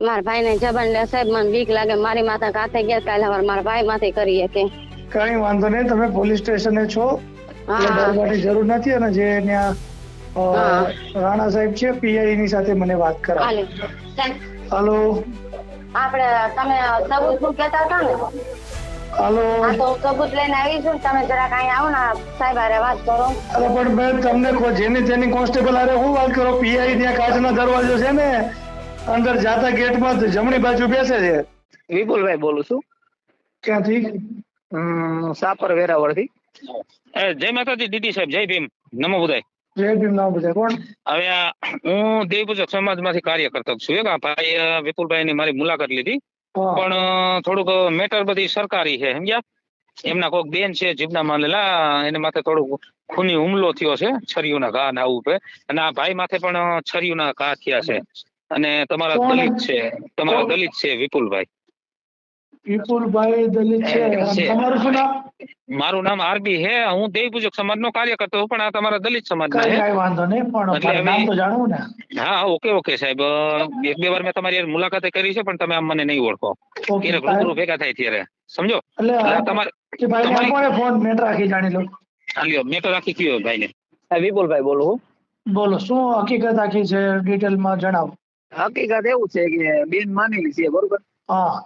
મારા ભાઈ ને જબન લે સાહેબ મને બીક લાગે મારી માથા કાથે ગયા કાલે હવાર મારા ભાઈ માથે કરીએ કે કઈ વાંધો નહીં તમે પોલીસ સ્ટેશને છો. ડરવાની જરૂર નથી અને જે ત્યાં રાણા સાહેબ છે પીઆઈ ની સાથે મને વાત કરાવો. હાલે. આપણે તમે સબૂત શું કહેતા હતા ને? હાલો. તો સબૂત લઈને આવી છું તમે જરાક અહીંયા આવો ને સાહેબ અરે વાત કરો. અરે પણ બે તમને જેની તેની કોન્સ્ટેબલ અરે હું વાત કરો પીઆઈ ત્યાં કાચના દરવાજો છે ને અંદર જાતા ગેટમાં જમણી બાજુ બેસે છે. વિપુલભાઈ બોલું છું. ક્યાંથી? સાપર વેરાવળથી જય માતાજી દીદી સાહેબ જય ભીમ. નમો બુધાય. જય ભીમ નામ બધા કોણ? હવે હું દેવપૂજક સમાજમાંથી કાર્ય કરતો છું એક. ભાઈ વિપુલભાઈ ની મારી મુલાકાત લીધી. પણ થોડુંક મેટર બધી સરકારી છે સમજ્યા? એમના કોઈક બેન છે જીભના માનેલા એને માથે થોડુંક ખૂની હુમલો થયો છે છરીઓના ઘા ના આવું અને આ ભાઈ માથે પણ છરીઓના ઘા થયા છે. અને તમારા દલિત છે તમારા દલિત છે વિપુલભાઈ. વિપુલભાઈ દલિત છે. તમારું શું નામ? મારું નામ આરબી હે હું દેવપૂજક સમાજનો કાર્ય કરતો છું પણ આ તમારા દલિત સમાજ ના કઈ વાંધો નહીં પણ નામ તો જાણવું ને. હા ઓકે ઓકે સાહેબ. એક બે વાર મેં તમારી મુલાકાત કરી છે પણ તમે આમ મને નહીં ઓળખો. ક્યારેક રૂબરૂ ભેગા થાય ત્યારે. સમજો? તમારે ભાઈ તમારી- ફોન? મેટ રાખી જાણી લો. લ્યો મેં તો રાખી કયો ભાઈ ને વિપુલભાઈ બોલું બોલો શું હકીકત આખી છે? ડિટેલમાં જણાવો. હકીકત એવું છે કે બેન માનેલી છે બરોબર? હા.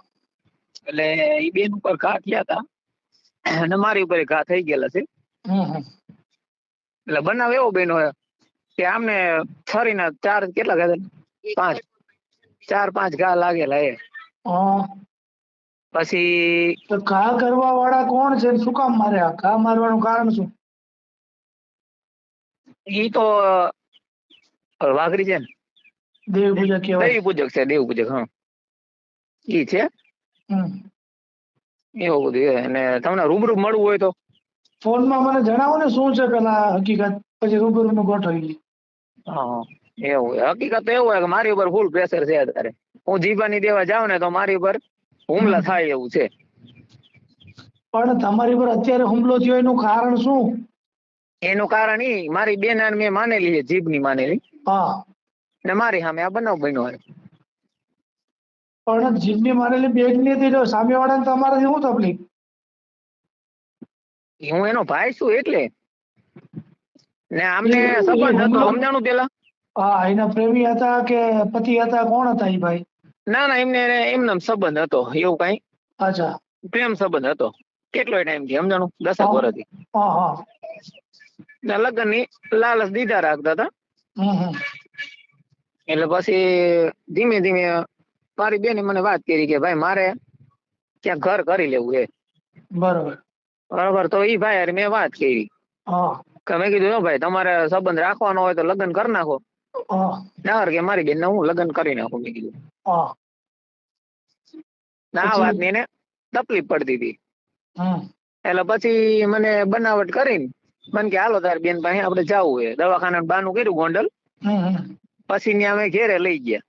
એટલે એ બેન ઉપર ઘા થયા હતા અને મારી ઉપર ઘા થઈ ગયેલા છે. એટલે બનાવ એવો બેનો કે આમને છરીના ચાર કેટલા ઘા પાંચ. ચાર પાંચ ઘા લાગેલા એ. પછી તો ઘા કરવા વાળા કોણ છે? શું કામ માર્યા ઘા મારવાનું કારણ શું? ઈ તો વાઘરી છે ને. દેવી પૂજક કહેવાય. દેવી પૂજક છે દેવ પૂજક હા. એ છે? એવું બધું અને તમને રૂબરૂ મળવું હોય તો? ફોનમાં મને જણાવો ને શું છે પેલા હકીકત પછી રૂબરૂ નું ગોઠવી હા એવું હકીકત એવું હોય કે મારી ઉપર ફૂલ પ્રેશર છે અત્યારે. હું જીવાની દેવા જાઉં ને તો મારી ઉપર હુમલા થાય એવું છે. પણ તમારી પર અત્યારે હુમલો થયો એનું કારણ શું? એનું કારણ ઈ મારી બેન મેં માનેલી છે જીભની માનેલી. હા. ને મારી સામે આ બનાવ બન્યો હોય. પણ જીભની મારેલી બેગની હતી જો સામે વાળાને તમારાથી શું તકલીફ? હું એનો ભાઈ છું એટલે. ને આમને સંબંધ હતો? સમજાણું પેલા? હા એના પ્રેમી હતા કે પતિ હતા? કોણ હતા એ ભાઈ? ના ના એમને એમનો સંબંધ હતો એવું કઈ. અચ્છા. પ્રેમ સંબંધ હતો. કેટલો ટાઈમથી સમજાણું? દસક વર્ષ હા લગ્નની લાલચ દીધા રાખતા હતા. એટલે પછી ધીમે ધીમે મારી બેને મને વાત કરી કે ભાઈ મારે ક્યાંક ઘર કરી લેવું છે. બરોબર. બરોબર તો ઈ ભાઈ મેં વાત કરી. કે મેં કીધું ભાઈ તમારે સંબંધ રાખવાનો હોય તો લગ્ન કરી નાખો. ના કે મારી બેન હું લગ્ન કરી નાખું મેં કીધું. ના ને? વાત એને તકલીફ પડતી હતી. એટલે પછી મને બનાવટ કરીને મને કે હાલો તાર બેન પાસે આપણે જવું છે. દવાખાના બાનું કર્યું ગોંડલ. પછી ત્યાં અમે ઘેરે લઈ ગયા.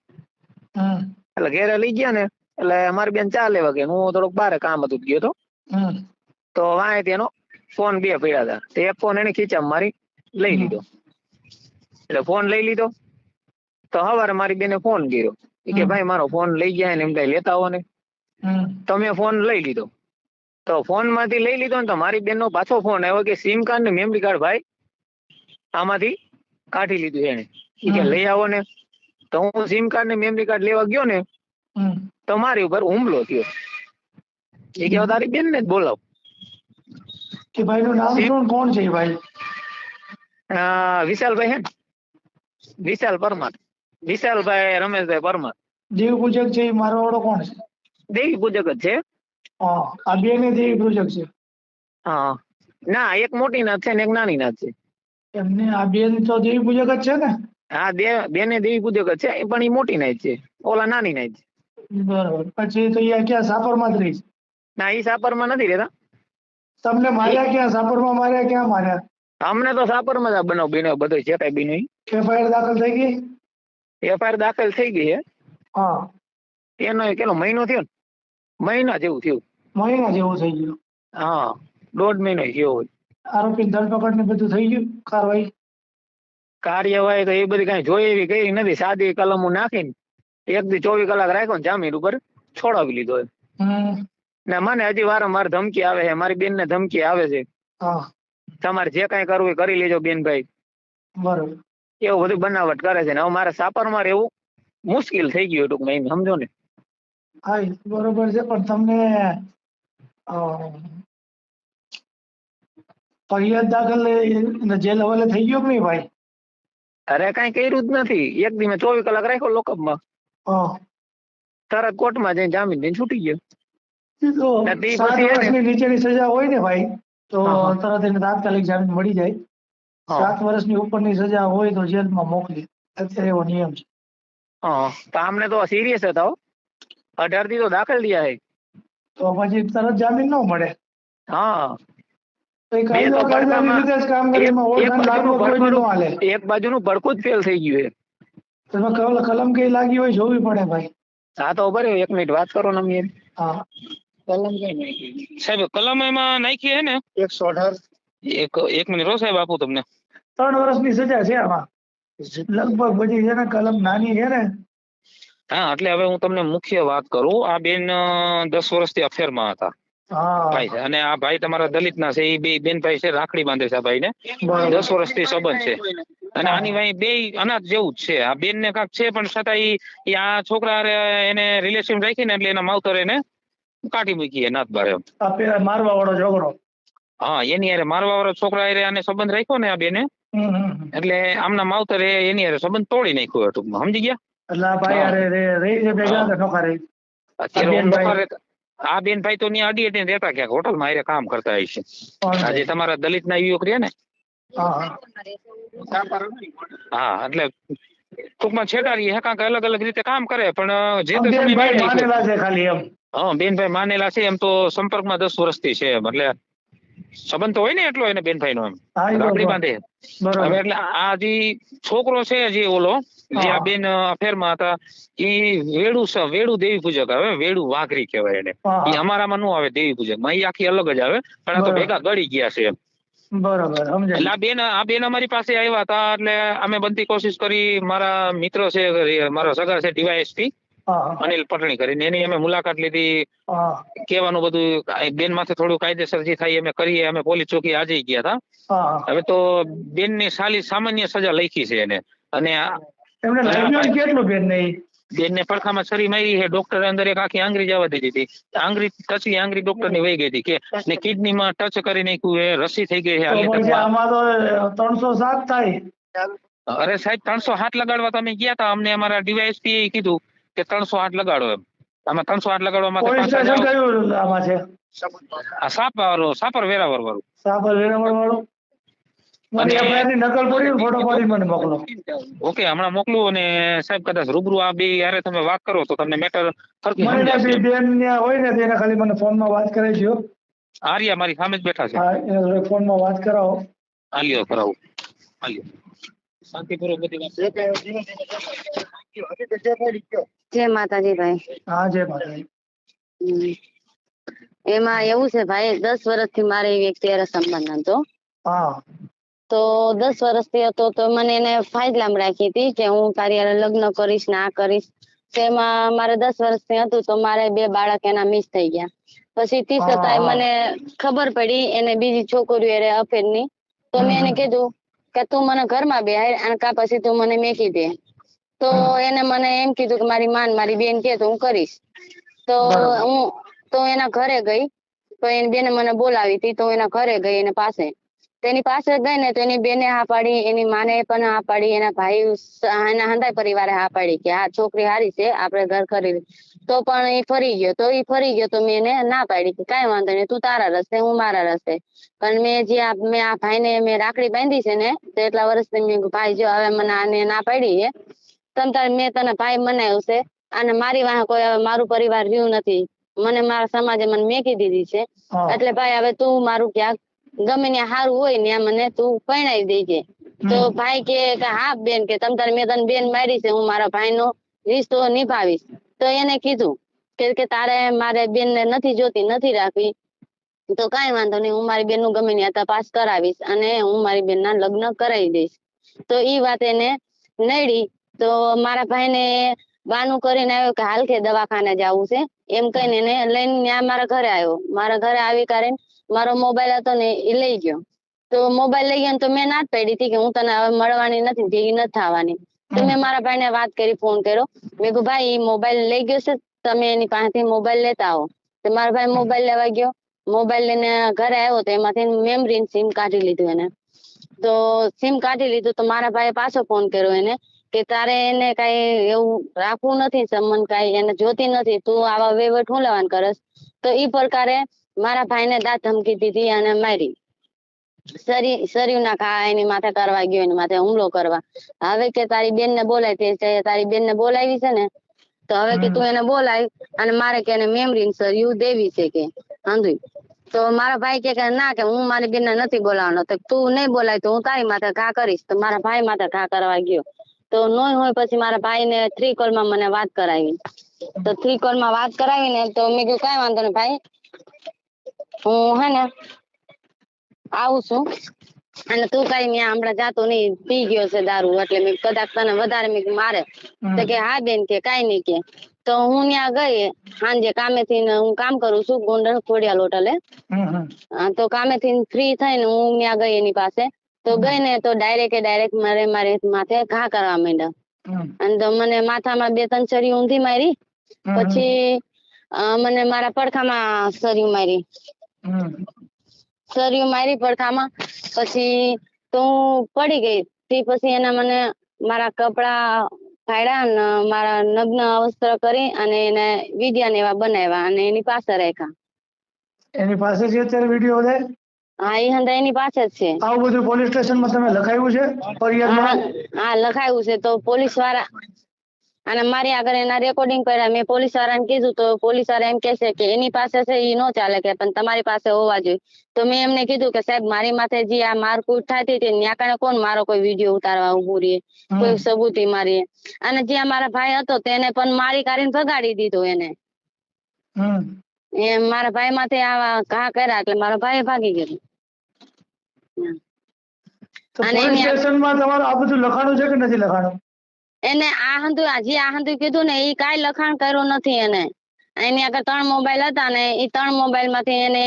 એટલે ઘેરે લઈ ગયા ને એટલે મારી બેન ચા લેવા ગઈ. હું થોડોક બારે કામ હતું ગયો તો. તો વાંય તેનો ફોન બે પડ્યા હતા. તે ફોન એને ખીચામાં મારી લઈ લીધો. એટલે ફોન લઈ લીધો. તો સવારે મારી બેને ફોન કર્યો. કે ભાઈ મારો ફોન લઈ ગયા ને એમ કઈ લેતા હો ને. તમે ફોન લઈ લીધો. તો ફોનમાંથી લઈ લીધો ને તો મારી બેનનો પાછો ફોન આવ્યો કે સિમ કાર્ડ ને મેમરી કાર્ડ ભાઈ આમાંથી કાઢી લીધું એને કે લઈ આવો ને. તો હું સિમ કાર્ડ ને મેમરી કાર્ડ લેવા ગયો ને તમારી ઉપર હુમલો થયો. એ કે તારી બેન ને જ બોલાવ. કે ભાઈ નું નામ શું કોણ છે ભાઈ? વિશાલભાઈ હે વિશાલ પરમાર. વિશાલભાઈ રમેશભાઈ પરમાર. દેવી પૂજક છે એ મારો વાળો કોણ છે? દેવી પૂજક જ છે. હા આ બે ને દેવી પૂજક છે. હા ના એક મોટી નાથ છે ને એક નાની નાથ છે. એમને આ બેન તો દેવી પૂજક જ છે ને? હા બે બેને દેવી પૂજક છે પણ એ મોટી નાય છે ઓલા નાની નાય છે. બરાબર. પછી તો અહીંયા ક્યાં સાપરમાં જ રહી છે? ના એ સાપરમાં નથી રહેતા. તમને માર્યા ક્યાં? સાપરમાં માર્યા ક્યાં માર્યા? અમને તો સાપરમાં જ બનાવ બીનો બધો છે કઈ બીનો એફઆઈઆર દાખલ થઈ ગઈ? એફઆઈઆર દાખલ થઈ ગઈ હે. હા. એનો કેટલો મહિનો થયો ને મહિના જેવું થયું. મહિના જેવું થઈ ગયું. હા દોઢ મહિનો થયો હોય. આરોપી ધરપકડ ને બધું થઈ ગયું કાર્યવાહી કાર્યવાહી તો એ બધી કઈ જોઈ એવી કઈ નથી. સાદી કલમો નાખીને એક થી ચોવીસ કલાક રાખ્યો ને જામીન ઉપર છોડાવી લીધો ને મને હજી વારંવાર ધમકી આવે છે. મારી બેન ને ધમકી આવે છે. તમારે જે કઈ કરવું એ કરી લેજો બેનભાઈ. બરોબર. એવું બધું બનાવટ કરે છે ને હવે મારે સાપરમાં રહેવું મુશ્કેલ થઈ ગયું ટૂંકમાં એમ સમજો ને? હા બરોબર છે પણ તમને ફરિયાદ દાખલ જે લેવલે થઈ ગયો કે નહીં ભાઈ? અરે કઈ કર્યું જ નથી. એક દી મેં ચોવીસ કલાક રાખ્યો લોકઅપમાં હા. તરત કોર્ટમાં જઈને જામીન લઈને છૂટી ગયો. નીચેની સજા હોય ને ભાઈ તો હા, હા. તરત એને તાત્કાલિક જામીન મળી જાય. સાત વર્ષની ઉપરની સજા હોય તો જેલમાં મોકલી. અત્યારે એવો નિયમ છે. હા તો આમને તો સિરિયસ હતા અઢારથી તો દાખલ દિયા છે. તો પછી તરત જામીન ન મળે. હા. એક- એક બાજુનું ભડકું- એક જ ફેલ થઈ ગયું તમે કલમ કઈ લાગી હોય જોવી પડે ભાઈ. હા તો બરે એક મિનિટ વાત કરો ને અમે હા. કલમ કઈ નાખી? સાહેબ કલમ એમાં નાખી હે ને? એકસો અઢાર. એક એક મિનિટ હો સાહેબ આપું તમને. ત્રણ વર્ષની સજા છે આમાં. લગભગ બધી છે ને કલમ નાની છે ને. હા એટલે હવે હું તમને મુખ્ય વાત કરું. આ બેન દસ વર્ષથી અફેરમાં હતા. ભાઈ છે અને આ ભાઈ તમારા દલિતના છે એ બે બેન ભાઈ છે રાખડી બાંધે છે આ ભાઈ ને દસ વર્ષથી સંબંધ છે. અને આની ભાઈ બે અનાથ જેવું જ છે. આ બેન ને કાંક છે પણ છતાં ઈ આ છોકરા એને રિલેશન રાખીને એટલે એના માવતર એને કાઢી મૂકી અનાથ બાર મારવા વાળો છોકરો હા એની હારે મારવા વાળો છોકરા હારે આને સંબંધ રાખ્યો ને આ બેને. એટલે આમના માવતરે એની હારે સંબંધ તોડી નાખ્યો ટૂંકમાં. સમજી ગયા? એટલે ભાઈ હારે રે- રે ભેગા નોખા રહી અત્યારે આ બેન ભાઈ તો ત્યાં અડી અડીને રહેતા ક્યાંક હોટલમાં હારે કામ કરતા હશે આજે તમારા દલિત ના યુવક રહ્યા ને? હા એટલે ટૂંકમાં છેડારી હે કાંક અલગ અલગ રીતે કામ કરે પણ જે. માનેલા છે ખાલી એમ. હા બેનભાઈ માનેલા છે એમ તો સંપર્કમાં દસ વર્ષથી છે એમ એટલે સંબંધ તો હોય ને એટલો એને બેનભાઈ નો એમ. રાખડી બાંધે. હવે એટલે આ જે છોકરો છે જે ઓલો જે આ બેન અફેરમાં હતા એ વેડું વેડું દેવી પૂજક આવે વેડું વાઘરી કહેવાય એને. એ અમારામાં નું આવે દેવી પૂજક. માં આખી અલગ જ આવે પણ આ તો ભેગા ગળી ગયા છે એમ. બરોબર એટલે આ બેન આ બેન અમારી પાસે આવ્યા હતા એટલે અમે બનતી કોશિશ કરી મારા મિત્ર છે મારા સગા છે ડીવાયએસપી અનિલ પટણી કરીને એની અમે મુલાકાત લીધી. કેવાનું બધું બેન માથે થોડું કાયદેસર જે થાય અમે કરીએ અમે પોલીસ ચોકી આજે ગયા હતા. હવે તો બેનની સાલી સામાન્ય સજા લખી છે એને. અને એમને લાગ્યું કેટલું બેન ને બેન ને પડખામાં છરી મારી છે. ડોક્ટર અંદર એક આખી આંગળી જવા દીધી હતી. આંગળી ટચી આંગળી ડોક્ટરની વહી ગઈ હતી કે ને કિડની માં ટચ કરી નાખ્યું એ રસી થઈ ગઈ છે. આમાં તો ત્રણસો સાત થાય. અરે સાહેબ ત્રણસો હાથ લગાડવા તમે ગયા હતા અમને અમારા ડીવાયએસપી એ કીધું કે ત્રણસો હાથ લગાડો એમ. આમાં ત્રણસો હાથ લગાડવા માટે પોલીસ સ્ટેશન કયું આમાં છે? આ સાપ સાપર વેરાવર વાળું. સાપર વેરાવર વાળું? મને અને- નકલ પડી ફોટો પાડી મને મોકલો. ઓકે હમણાં મોકલું અને સાહેબ કદાચ રૂબરૂ આ બે યારે તમે વાત કરો તો તમને મેટર મને બે બેન હોય ને એને ખાલી મને ફોનમાં વાત કરાવી દો આર્યા મારી સામે જ બેઠા છે. હા એના ફોનમાં વાત કરાવો. આલ્યો કરાવો. આલ્યો. શાંતિપૂર્વક બધી વાત. જય માતાજી ભાઈ. હા જય માતાજી. એમાં એવું છે ભાઈ દસ વર્ષથી મારે એક સંબંધ હતો હા. તો દસ વર્ષથી હતો તો મને એને ફાઇદલામ રાખી હતી કે હું તારી હારે લગ્ન કરીશ ને આ કરીશ. તેમાં મારે દસ વર્ષથી હતું તો મારે બે બાળક એના મિસ થઈ ગયા. પછી તી છતાંય મને ખબર પડી એને બીજી છોકરીઓ એને અફેરની. તો મેં એને કીધું કે તું મને ઘરમાં બેહાડ અને કા પછી તું મને મેકી દે. તો એને મને એમ કીધું કે મારી માન મારી બેન કે તો હું કરીશ. તો હું તો એના ઘરે ગઈ. તો એની બેને મને બોલાવી હતી તો એના ઘરે ગઈ એના પાસે. તેની પાસે ગઈ ને તો એની બેને હા પાડી એની માને પણ હા પાડી એના ભાઈ એના હંધાઈ પરિવારે હા પાડી કે આ છોકરી હારી છે આપણે ઘર ખરી તો પણ એ ફરી ગયો તો એ ફરી ગયો તો મેં એને ના પાડી કે કાંઈ વાંધો નહીં તું તારા રસ્તે હું મારા રસ્તે. પણ મેં જે આ મેં આ ભાઈને મેં રાખડી બાંધી છે ને તો એટલા વર્ષથી મેં ભાઈ જો હવે મને આને ના પાડી છે તમ તારે મેં તને ભાઈ મનાવ્યું છે અને મારી વાહ કોઈ હવે મારું પરિવાર રહ્યું નથી. મને મારા સમાજે મને મેકી દીધી છે. એટલે ભાઈ હવે તું મારું ક્યાંક ગમે ને સારું હોય ને મને તું પરણાવી દેજે. તો ભાઈ કે હા બેન કે તમ તારે મેં તને બેન મારી છે હું મારા ભાઈનો રિશ્તો નિભાવીશ. તો એને કીધું કે તારે મારે બેન ને નથી જોતી નથી રાખવી. તો કઈ વાંધો નહીં હું મારી બેનનું ગમે ત્યાં તપાસ કરાવીશ અને હું મારી બેન ના લગ્ન કરાવી દઈશ. તો ઈ વાત એને નડી. તો મારા ભાઈ ને બાનું કરીને આવ્યો કે હાલ કે દવાખાને જવું છે. એમ કહીને એને લઈને ત્યાં મારા ઘરે આવ્યો. મારા ઘરે આવી કરીને મારો મોબાઈલ હતો ને એ લઈ ગયો. તો મોબાઈલ લઈ ગયો તો મેં ના જ પાડી હતી કે હું તને હવે મળવાની નથી ભેગી નથી થવાની. તો મેં મારા ભાઈને વાત કરી ફોન કર્યો. મેં કીધું, ભાઈ મોબાઈલ લઈ ગયો છે. તમે એની પાસેથી મોબાઈલ લેતા આવો. તો મારો ભાઈ મોબાઈલ લેવા ગયો. મોબાઈલ લઈને ઘરે આવ્યો તો એમાંથી મેમરી સિમ કાઢી લીધું એને. તો સિમ કાઢી લીધું તો મારા ભાઈએ પાછો ફોન કર્યો એને કે તારે એને કઈ એવું રાખવું નથી, સંબંધ કઈ, એને જોતી નથી. તું આવા વેવટ હું લેવાનું કરસ? તો ઈ પ્રકારે મારા ભાઈને દાંત ધમકી દીધી અને મારી. શરીર ના એની માથે કરવા ગયો એની માથે હુમલો કરવા. હવે કે તારી બેન ને બોલાય તે તારી બેન ને બોલાવી છે ને તો હવે કે તું એને બોલાય અને મારે કે એને મેમરી સરિયું દેવી છે કે આંધું તો મારા ભાઈ કે ના કે હું મારી બેન ને નથી બોલાવવાનો. તો તું નહીં બોલાય તો હું તારી માથે ઘા કરીશ. તો મારા ભાઈ માથે ઘા કરવા ગયો. તો નોય હોય પછી મારા ભાઈ ને થ્રી કોલમાં મને વાત કરાવી. તો થ્રી કોલમાં વાત કરાવી ને તો મેં કીધું કઈ વાંધો નહીં ભાઈ. હું હે ને આવું છું. અને તું કઈ ત્યાં હમણાં જાતો નહીં પી ગયો છે દારૂ એટલે મેં કદાચ તને વધારે મેં મારે. તો કે હા બેન કે કઈ નહીં કે. તો હું ત્યાં ગઈ સાંજે કામે થી હું કામ કરું છું ગોંડલ ખોડિયાલ હોટલે. તો કામે થી ફ્રી થઈને હું ત્યાં ગઈ એની પાસે. તો ગઈ ને તો ડાયરેક્ટ ડાયરેક્ટ મારે મારે માથે ઘા કરવા માંડ્યા. અને તો મને માથામાં બે ત્રણ ચરી ઊંધી મારી. પછી મને મારા પડખામાં સરી મારી. સરિયું મારી પડખામાં. પછી તો હું પડી ગઈ. તે પછી એના મને મારા કપડા ફાડ્યા અને મારા નગ્ન અવસ્ત્ર કરી અને એને વિડિયા એવા બનાવ્યા અને એની પાસે રાખ્યા. એની પાસે છે અત્યારે વીડિયો બધે હા એ હંદા એની પાસે જ છે. આવું બધું પોલીસ સ્ટેશનમાં તમે લખાયું છે? ફરિયાદમાં? હા લખાયું છે. તો પોલીસવાળા અને મારી આગળ એના રેકોર્ડિંગ કર્યા મેં પોલીસ વાળાને કીધું તો પોલીસવાળા એમ કહેશે કે એની પાસે છે એ નો ચાલે કે પણ તમારી પાસે હોવા જોઈએ. તો મેં એમને કીધું કે સાહેબ મારી માથે જે આ મારકૂટ થતી હતી ત્યાં કણે કોણ મારો કોઈ વીડિયો ઉતારવા ઉભું રહીએ કોઈ સબૂતી મારી અને જે મારા ભાઈ હતો તેને પણ મારી કાઢીને ભગાડી દીધો એને. એમ મારા ભાઈ માથે આવા ઘા કર્યા એટલે મારો ભાઈ ભાગી ગયો. અને સ્ટેશનમાં તમારું આ બધું લખાણું છે કે નથી લખાણું? એને આ હંધુ જે આ હંધુ કીધું ને એ કાંઈ લખાણ કર્યું નથી એને. એની આગળ ત્રણ મોબાઈલ હતા ને એ ત્રણ મોબાઈલમાંથી એને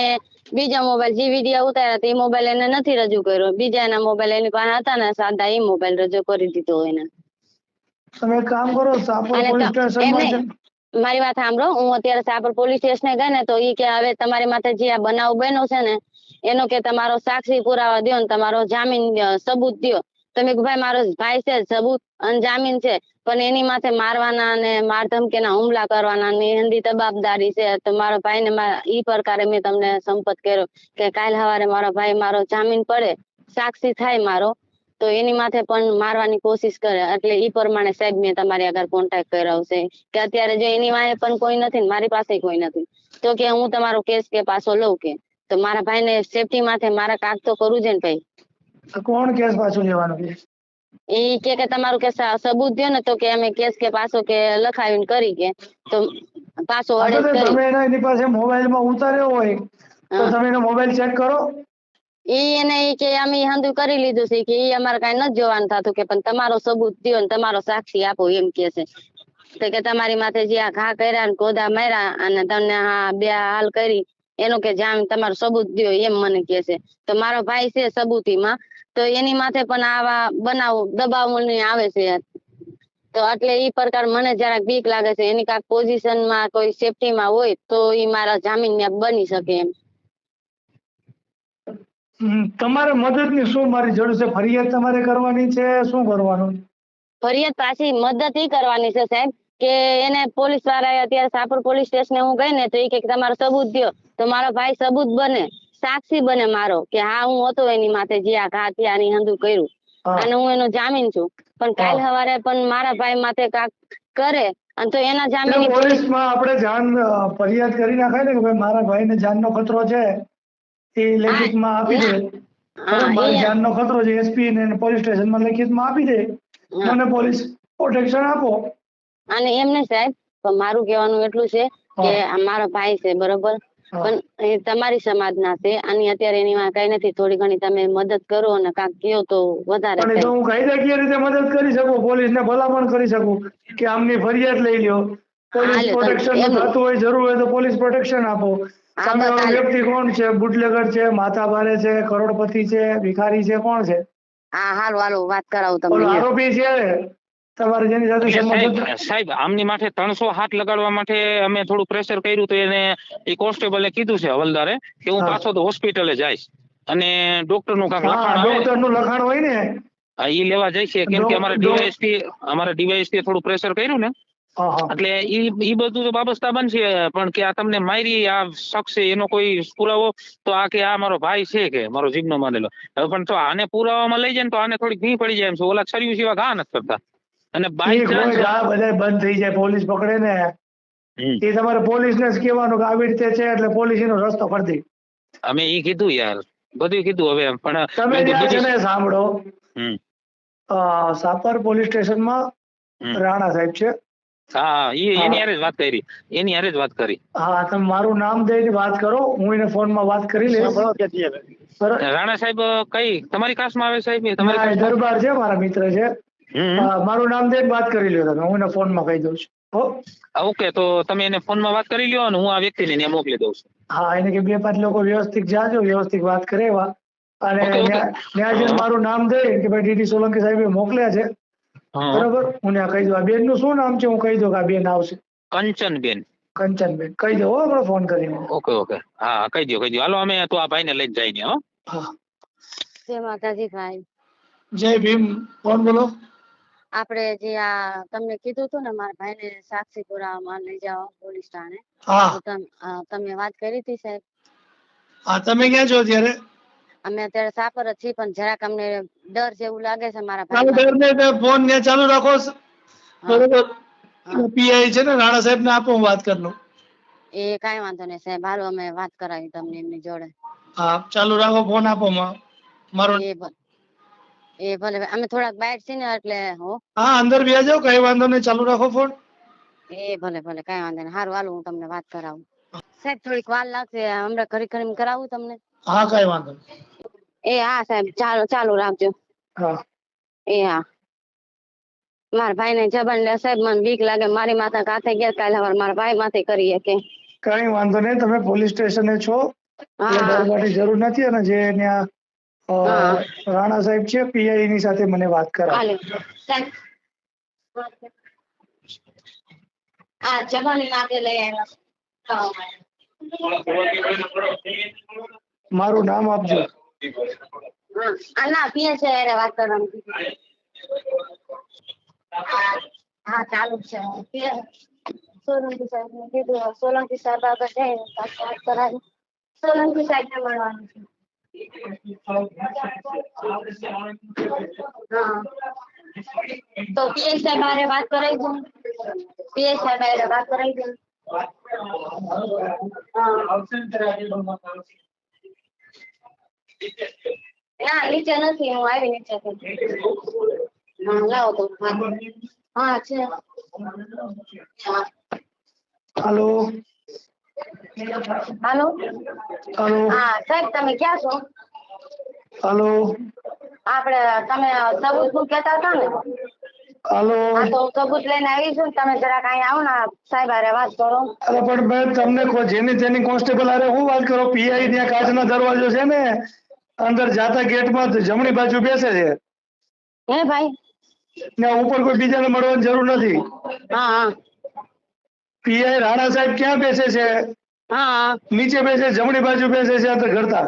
બીજા મોબાઈલ જે વીડિયો ઉતાર્યા હતા એ મોબાઈલ એને નથી રજૂ કર્યો. બીજા એના મોબાઈલ એની પાસે હતા ને સાદા એ મોબાઈલ રજૂ કરી દીધો એને. તમે કામ કરો સાપર પોલીસ છે મારી વાત સાંભળો હું અત્યારે સાપર પોલીસ સ્ટેશને ગઈ ને તો એ કે હવે તમારી માથે જે આ બનાવ બન્યો છે ને એનો કે તમારો સાક્ષી પુરાવા દો ને તમારો જામીન સબૂત દ્યો. તમે ભાઈ, મારો ભાઈ છે, સબૂત અને જામીન છે, પણ એની માથે મારવાના અને માર ધમકીના હુમલા કરવાના એની જવાબદારી છે. તો મારો ભાઈ ને ઈ પ્રકારે મેં તમને સંપત કર્યો કે કાલ સવારે મારો ભાઈ મારો જામીન પડે, સાક્ષી થાય મારો, તો એની માથે પણ મારવાની કોશિશ કરે. એટલે ઈ પ્રમાણે સાહેબ મેં તમારી આગળ કોન્ટેક્ટ કર્યો છે કે અત્યારે જો એની વાંહે પણ કોઈ નથી ને મારી પાસે કોઈ નથી. તો કે હું તમારો કેસ કે પાછો લઉં કે? તો મારા ભાઈને સેફટી માથે મારા કાક તો કરવું છે ને ભાઈ. કોણ કેસ પાછો લેવાનો કે? ઈ કે કે તમારું કે સબૂત દે ને તો કે અમે કેસ કે પાછો કે લખાવીને કરી કે. તો પાછો હા, કરી તમે એની પાસે મોબાઈલમાં ઉતાર્યો હોય તો તમે એનો મોબાઈલ ચેક કરો. ઈ એને ઈ કે અમે હંધું કરી લીધું છે કે ઈ અમારે કઈ નથી જોવાનું થતું કે પણ તમારો સબૂત દયો ને તમારો સાક્ષી આપો એમ કે છે. તો કે તમારી માથે જે આ ઘા કર્યા ને કોદા માર્યા અને તમને આ બે હાલ કરી એનો કે જામ તમારો સબૂત દયો એમ મને કે છે. તો મારો ભાઈ છે સબૂતીમાં તો એની માથે પણ આવા બનાવો દબાવવાની આવે છે. તો એટલે એ પ્રકાર મને જરાક બીક લાગે છે. એની કાંઈક પોઝિશનમાં કોઈ સેફટીમાં હોય તો એ મારા જામીન બની શકે એમ. તમારે મદદની શું મારી જરૂર છે? ફરિયાદ તમારે કરવાની છે? શું કરવાનું? ફરિયાદ પાછી મદદ ઈ કરવાની છે સાહેબ કે એને પોલીસ વાળાએ અત્યારે સાપર પોલીસ સ્ટેશને હું ગઈ ને તો એ કે તમારો સબૂત દો તો મારો ભાઈ સબૂત બને. સાક્ષી બને મારો કે હા હું હતો એની માથે જે આ ઘા થયા ની હંધું કર્યું. અને હું એનો જામીન છું. પણ કાલ સવારે પણ મારા ભાઈ માથે કાક કરે અને તો એના જામીન પોલીસમાં આપણે જાણ ફરિયાદ કરી નાખાય ને કે ભાઈ મારા ભાઈને જાનનો ખતરો છે એ લેખિતમાં આપી દે. મારી જાનનો ખતરો છે એસપી ને પોલીસ સ્ટેશનમાં લેખિતમાં આપી દે. મને પોલીસ પ્રોટેક્શન આપો. અને એમને સાહેબ મારું કહેવાનું એટલું છે કે મારા ભાઈ છે બરોબર. પણ એ તમારી સમાજના છે. આની અત્યારે એની માં કઈ નથી. થોડી ઘણી તમે મદદ કરો અને કાંક કયો તો વધારે પણ તો હું કાયદાકીય રીતે મદદ કરી શકું પોલીસને ભલામણ કરી શકું કે આમની ફરિયાદ લઈ લ્યો. પોલીસ પ્રોટેક્શન થતું હોય જરૂર હોય તો પોલીસ પ્રોટેક્શન આપો. સામે. વ્યક્તિ કોણ છે? બુટલેગર છે માથાભારે છે કરોડપતિ છે ભિખારી છે કોણ છે? હા હાલો હાલો. વાત કરાવું તમને આરોપી છે? તમારે જેની સાથે સાહેબ આમની માથે ત્રણસો હાથ લગાડવા માટે અમે થોડું પ્રેશર કર્યું તો એને એ કોન્સ્ટેબલે કીધું છે હવલદારે કે હું પાછો તો હોસ્પિટલે જઈશ. અને ડોક્ટરનું કાંક લખાણ ડોક્ટરનું લખાણ હોય ને? હા, એ લેવા જાય છે કેમ કે અમારે ડીવાયએસપી અમારે ડીવાયએસપી થોડું પ્રેશર કર્યું ને. એટલે ઈ ઈ બધું તો બાબસ્તા બનશે પણ કે આ તમને મારી આ શખ્સ છે એનો કોઈ પુરાવો? તો આ કે આ મારો ભાઈ છે કે મારો જીવનો માનેલો. હવે પણ તો આને પુરાવામાં લઈ જાય ને તો આને થોડી ભી પડી જાય એમ છે. ઓલા છર્યું સિવાય ઘા નથી કરતા. અને બાય ચાન્સ આ બધા બંધ થઈ જાય પોલીસ પકડે ને એ તમારે પોલીસને જ કહેવાનું કે આવી રીતે છે એટલે પોલીસ એનો રસ્તો કરી દે. અમે એ કીધું યાર બધું કીધું હવે પણ તમે મેં છે સાંભળો. સાપર પોલીસ સ્ટેશનમાં. રાણા સાહેબ છે. હા એ એની હારે જ વાત કરી એની હારે જ વાત કરી. હા તમે મારું નામ દઈને વાત કરો હું એને ફોનમાં વાત કરી લઈશ. રાણા સાહેબ કઈ તમારી કાસ્ટમાં આવે સાહેબ? તમારી? દરબાર છે મારા મિત્ર છે. મારું નામ દઈને વાત કરી લ્યો તમે. હું એને ફોનમાં કહી દઉં છું. ઓકે. તો તમે એને ફોનમાં વાત કરી લ્યો અને હું આ વ્યક્તિને ત્યાં મોકલી દઉં છું. હા એને કે બે પાંચ લોકો વ્યવસ્થિત જાજો વ્યવસ્થિત વાત કરેવા અને જઈને મારું નામ દે કે ભાઈ ડીડી સોલંકી સાહેબે મોકલ્યા છે. હા. બરોબર? હું ત્યાં કહી દઉં. આ બેનનું શું નામ છે? હું કહી દઉં કે આ બેન આવશે. કંચનબેન. કંચનબેન. કહી દો હો આપણે ફોન કરીને. Okay okay. હા કહી દો કહી દો હાલો અમે તો આ ભાઈને લઈને જાય હો. હા. જય માતાજી ભાઈ. જય ભીમ. કોણ બોલો? આપણે જે આ તમને કીધું હતું ને મારા ભાઈને સાક્ષી પુરાવામાં લઈ જાઓ પોલીસ હા. તો તમ- વાત કરી હતી સાહેબ? હા તમે ક્યાં છો અત્યારે? અમે અત્યારે સાપર જ છીએ પણ જરાક અમને ડર જેવું લાગે છે મારા ભાઈ ડર ને ફોન ને ચાલુ રાખો. બરોબર પીઆઈ છે ને રાણા સાહેબ ને આપો હું વાત કરી લઉં. એ કાઈ વાંધો નહીં સાહેબ હાલો અમે વાત કરાવી તમને એમની જોડે. હા ચાલુ રાખો ફોન આપો મારો એ ભલે અમે થોડાક બહાર ને એટલે હો. હા અંદર બે જાવ કઈ વાંધો નહીં ચાલુ રાખો ફોન એ ભલે ભલે કઈ વાંધો નહીં. હારું હાલો હું તમને વાત કરાવું. સાહેબ થોડીક વાર લાગશે હમણાં ઘડી ઘડી કરાવું તમને? હા કઈ વાંધો એ હા સાહેબ ચાલો ચાલુ રાખજો. હા. એ હા. મારા ભાઈ ને જબાન લે સાહેબ મને બીક લાગે મારી માતા કાથે ગયા કાલે હવે મારા ભાઈ માથે કરીએ કે કઈ વાંધો નહીં તમે પોલીસ સ્ટેશને છો. હા. ડરવાની જરૂર નથી અને જે ત્યાં હા. રાણા સાહેબ છે પીઆઈ ની સાથે મને વાત કરાવો હાલે. સાહેબ. આ જબાની નાખે લઈ આવ્યા મારું નામ આપજો. હા આ ના પીએ છે એને વાત કરવાની. કીધી. હા ચાલુ જ છે પીએ. સોલંકી સાહેબ ને કીધું સોલંકી સાહેબ આગળ જઈને પાછું વાત કરાવી. સોલંકી સાહેબ ને મળવાનું છે. હા તો પીએસ હારે વાત કરાવી દઉં પીએસ હારે વાત કરાવી દઉં ના, નીચે નથી, હું આવી નીચે હા, લાવો તો હા. છે. હાલો હાલો? હાલો. હા સાહેબ તમે ક્યાં છો? હાલો. આપણે તમે સબૂતનું કહેતા હતા ને? હાલો. હા તો હું સબૂત લઈને આવી છું તમે જરાક અહીંયા આવો ને સાહેબ હારે વાત કરો. અરે પણ મેં તમને કોઈ જેની તેની કોન્સ્ટેબલ હારે હું વાત કરો પીઆઈ ત્યાં કાચનો દરવાજો છે ને અંદર જાતા ગેટમાં જમણી બાજુ બેસે છે. હે ભાઈ? ને ઉપર કોઈ બીજાને મળવાની જરૂર નથી. હા હા. પીઆઈ રાણા સાહેબ ક્યાં બેસે છે? હા. નીચે બેસે જમણી બાજુ બેસે છે અંદર ઘરતા.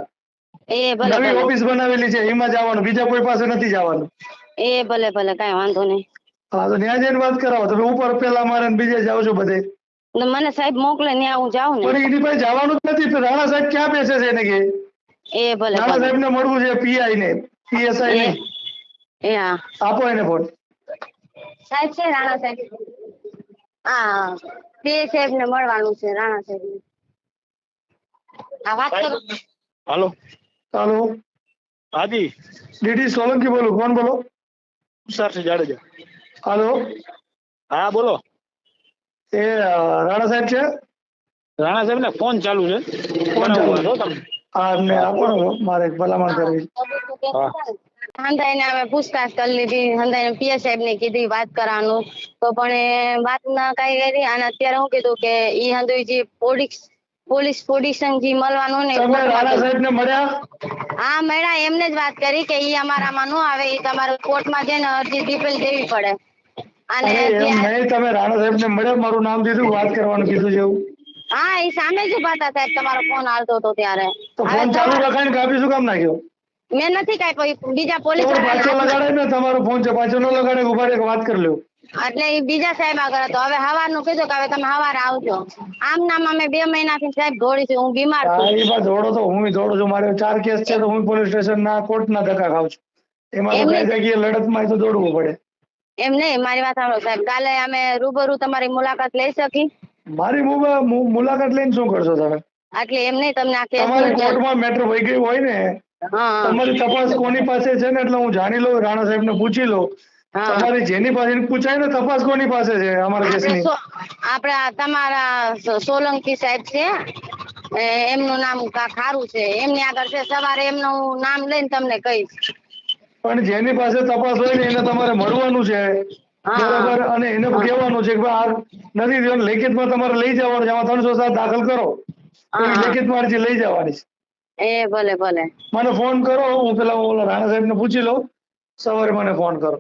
એ ભલે નવી ઓફિસ બનાવેલી છે એમાં જવાનું બીજા કોઈ પાસે નથી જવાનું. એ ભલે ભલે કાંઈ વાંધો નહીં. હા તો ત્યાં જઈને વાત કરાવો તમે ઉપર પેલા મારે બીજે જાઓ છો બધે. મને સાહેબ મોકલે ત્યાં હું જાઉં પણ એની પાસે જવાનું જ નથી રાણા સાહેબ ક્યાં બેસે છે એને કે? એ ભલે રાણા સાહેબ ને મળવું છે પીઆઈ ને. પીએસઆઈ ને. એ હા. આપો એને ફોન સાહેબ છે રાણા સાહેબ. હા. તે સાહેબ ને મળવાનું છે રાણા સાહેબ ને આ વાત કરો. હાલો. હાલો. હાજી. ડીડી સોલંકી બોલું. કોણ બોલો? સરસિંહ જાડેજા. હાલો. હા બોલો. એ રાણા સાહેબ છે? રાણા સાહેબ ને ફોન ચાલુ છે. ફોન ચાલુ છે. તમને તમે. હા મેં આપણો મારે ભલામણ કરવી છે. હંધાઈને અમે પૂછતાછ કરી લીધી. હંધાઈને પીએસ સાહેબ ને કીધી વાત કરવાનું. તો પણ વાત ના કઈ કરી. અને અત્યારે હું કીધું કે ઈ હંધોઈ જે પોલીસ પોલીસ પોડિશન જે મળવાનું ને એ મળ્યા? હા મેડમ એમને જ વાત કરી કે ઈ અમારામાં નો આવે. ઈ તમારે કોર્ટમાં જઈને અરજી ડિટેલ દેવી પડે. અને નહીં તમે રાણા સાહેબ ને મળ્યા? મારું નામ દીધું વાત કરવાનું કીધું જેવું. હા એ સામે જ ઊભા હતા સાહેબ. તમારો ફોન આવતો હતો ત્યારે. ફોન ચાલુ રખાઈને કાપી શું કામ નાખ્યો? મેં નથી કાંઈ બીજા પોલીસ પાછો લગાડે ને તમારો ફોન છે પાછો ન લગાડે ઊભા રહે વાત કરી લ્યો. એટલે એ બીજા સાહેબ આગળ હતો. હવે હવારનું કીધું કે હવે તમે હવારે આવજો. આમ નામ અમે બે મહિનાથી સાહેબ દોડી છું હું બીમાર છું. એ દોડો તો હું દોડું છું. મારે ચાર કેસ છે તો હું પોલીસ સ્ટેશન ના કોર્ટ ના ધક્કા ખાઉં છું. એમાં તો એમને- કાયદાકીય લડતમાં તો દોડવું પડે. એમ નહીં મારી વાત સાંભળો સાહેબ. કાલે અમે રૂબરૂ તમારી મુલાકાત લઈ શકી? મારી મુલાકાત લઈને શું કરશો તમે? એટલે એમ નહીં તમને આ કેસ તમારી કોર્ટમાં મેટર વહી ગયું હોય ને તમારી તપાસ કોની પાસે છે ને એટલે હું જાણી લઉં રાણા સાહેબ ને પૂછી લઉં. તમારી જેની પાસે પૂછાય ને તપાસ કોની પાસે છે અમારા કેસની? આપણે તમારા સોલંકી સાહેબ છે. એમનું નામ ખારું છે. એમની આગળ છે સવારે એમનું નામ લઈને તમને કહીશ. પણ જેની પાસે તપાસ હોય ને એને તમારે મળવાનું છે. બરાબર અને એને કહેવાનું છે કે ભાઈ આ નથી લેખિતમાં તમારે લઈ જવાનું છે. આમાં ત્રણસો સાત દાખલ કરો. લેખિતમાં અરજી લઈ જવાની છે. એ ભલે ભલે. મને ફોન કરો, હું પેલા ઓલા રાણા સાહેબ ને પૂછી લઉં. સવારે મને ફોન કરો.